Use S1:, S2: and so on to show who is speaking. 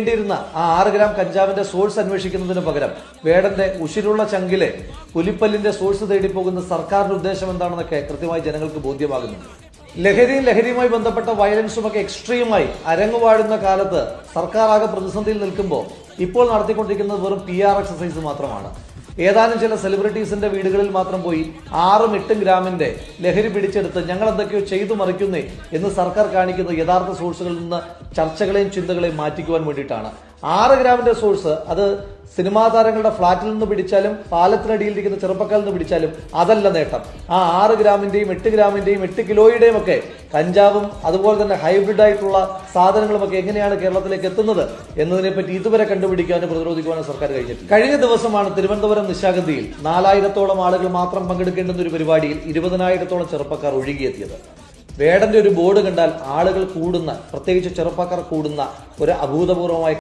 S1: വേണ്ടിയിരുന്ന ആ ആറ് gram കഞ്ചാവിന്റെ source അന്വേഷിക്കുന്നതിന് പകരം വേടന്റെ ഉശിരുള്ള ചങ്കിലെ പുലിപ്പല്ലിന്റെ സോഴ്സ് തേടി പോകുന്ന സർക്കാരിന്റെ ഉദ്ദേശം എന്താണെന്നൊക്കെ കൃത്യമായി ജനങ്ങൾക്ക് ബോധ്യമാകുന്നുണ്ട്. ലഹരിയും ലഹരിയുമായി ബന്ധപ്പെട്ട വയലൻസും ഒക്കെ എക്സ്ട്രീമായി അരങ്ങുവാഴുന്ന കാലത്ത് സർക്കാർ ആകെ പ്രതിസന്ധിയിൽ നിൽക്കുമ്പോൾ ഇപ്പോൾ നടത്തിക്കൊണ്ടിരിക്കുന്നത് വെറും പി ആർ എക്സസൈസ് മാത്രമാണ്. ഏതാനും ചില സെലിബ്രിറ്റീസിന്റെ വീടുകളിൽ മാത്രം പോയി ആറും എട്ടും ഗ്രാമിന്റെ ലഹരി പിടിച്ചെടുത്ത് ഞങ്ങൾ എന്തൊക്കെയോ ചെയ്തു മറിക്കുന്നേ എന്ന് സർക്കാർ കാണിക്കുന്ന യഥാർത്ഥ സോഴ്സുകളിൽ നിന്ന് ചർച്ചകളെയും ചിന്തകളെയും മാറ്റിക്കുവാൻ വേണ്ടിയിട്ടാണ്. ആറ് ഗ്രാമിന്റെ സോഴ്സ് അത് സിനിമാ താരങ്ങളുടെ ഫ്ളാറ്റിൽ നിന്ന് പിടിച്ചാലും പാലത്തിനടിയിൽ ഇരിക്കുന്ന ചെറുപ്പക്കാരിൽ നിന്ന് പിടിച്ചാലും അതല്ല നേട്ടം. ആ ആറ് ഗ്രാമിന്റെയും എട്ട് ഗ്രാമിന്റെയും എട്ട് കിലോയുടെയും ഒക്കെ കഞ്ചാവും അതുപോലെ തന്നെ ഹൈബ്രിഡ് ആയിട്ടുള്ള സാധനങ്ങളും ഒക്കെ എങ്ങനെയാണ് കേരളത്തിലേക്ക് എത്തുന്നത് എന്നതിനെപ്പറ്റി ഇതുവരെ കണ്ടുപിടിക്കാനും പ്രതിരോധിക്കുവാനും സർക്കാർ കഴിഞ്ഞിട്ടില്ല. കഴിഞ്ഞ ദിവസമാണ് തിരുവനന്തപുരം നിശാഗന്ധിയിൽ നാലായിരത്തോളം ആളുകൾ മാത്രം പങ്കെടുക്കേണ്ടുന്ന ഒരു പരിപാടിയിൽ ഇരുപതിനായിരത്തോളം ചെറുപ്പക്കാർ ഒഴുകിയെത്തിയത്. വേടന്റെ ഒരു ബോർഡ് കണ്ടാൽ ആളുകൾ കൂടുന്ന പ്രത്യേകിച്ച് ചെറുപ്പക്കാർ കൂടുന്ന ഒരു അഭൂതപൂർവമായ